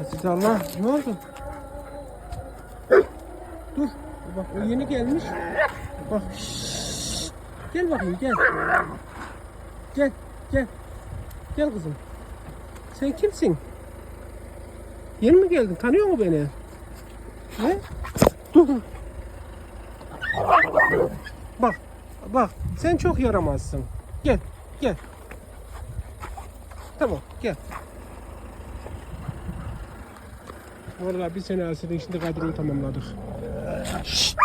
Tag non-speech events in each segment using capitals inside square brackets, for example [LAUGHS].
Aziz Allah ne oldu? Dur. Bak o yeni gelmiş. Bak. şşş. Gel bakayım gel. Gel gel. Gel kızım. Sen kimsin? Yeni mi geldin? Tanıyor mu beni? Ne? Dur. Bak. Bak. Sen çok yaramazsın. Gel. Gel. Tamam gel. Vallahi bir sene asırın içinde kadroyu tamamladık. Şşt.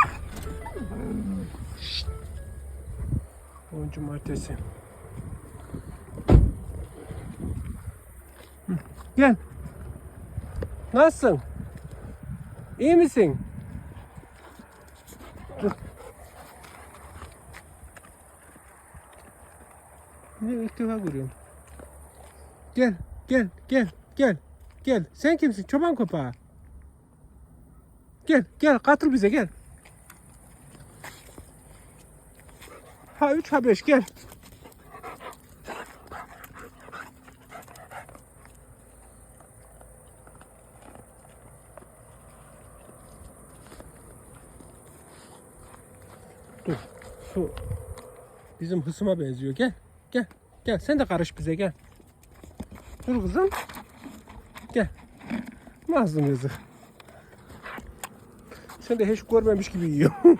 Cumartesi. Gel. Nasılsın? İyi misin? Dur. Ne ilk defa görüyorum. Gel, gel, gel, gel, gel. Sen kimsin? Çoban kopağı. Gel, gel, katıl bize gel. Ha üç ha beş gel. Dur. Şu bizim hısıma benziyor. Gel. Gel. Gel. Sen de karış bize gel. Dur kızım. Gel. Mazlum yazık. Sen de hiç görmemiş gibi yiyor. [LAUGHS]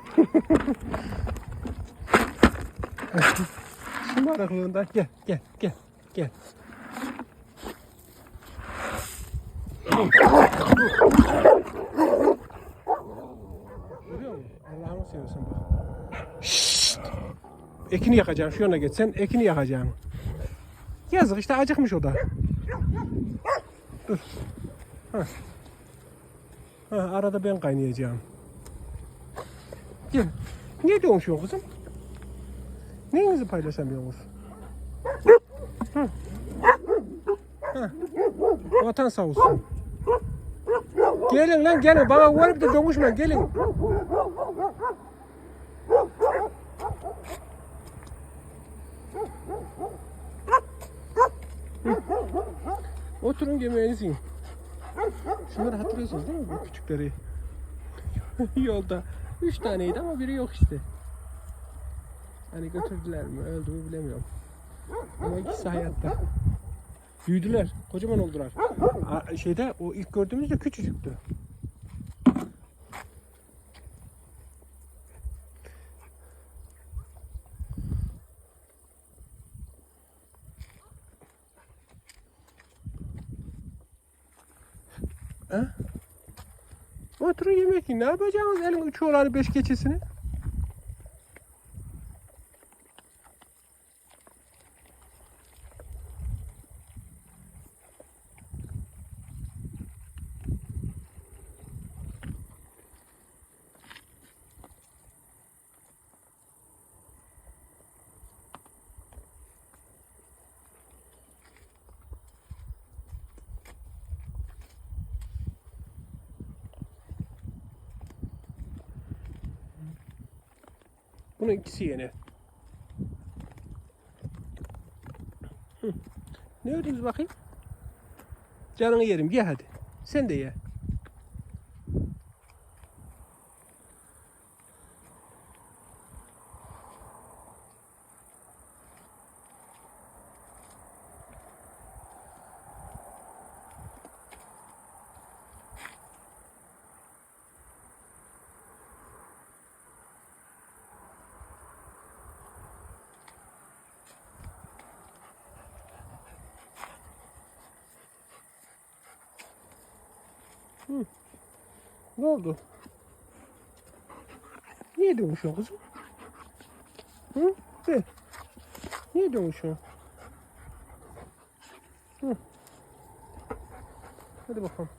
Şımaraklığından gel gel gel gel. Görüyor musun? Allah'ını seversen bak. Şşt! Ekini yakacaksın. Şu yana geç. Sen ekini yakacaksın. Yazık işte acıkmış o da. Dur. Ha. Ha, arada ben kaynayacağım. Gel. Niye dönüşüyorsun kızım? Neyinizi paylaşamıyorsunuz? Hı. Ha. Vatan sağ olsun. Gelin lan gelin. Bana varıp da dönüşme gelin. Oturun yemeğinizi yiyin. Şunları hatırlıyorsunuz değil mi bu küçükleri? [LAUGHS] Yolda. Üç taneydi ama biri yok işte. Hani götürdüler mi öldü mü bilemiyorum. Ama ikisi hayatta. Büyüdüler. Kocaman oldular. Aa, Şeyde o ilk gördüğümüzde küçücüktü. Ha? Oturun yemek yiyin. Ne yapacaksınız elin üç oğlanı beş geçesini? Bunun ikisi yeni. Hı. Ne ödünüz bakayım? Canını yerim. Ye hadi. Sen de ye. Ne oldu? Niye dönüşüyorsun kızım? Hı? De. Niye dönüşüyorsun? Hı. Hadi bakalım.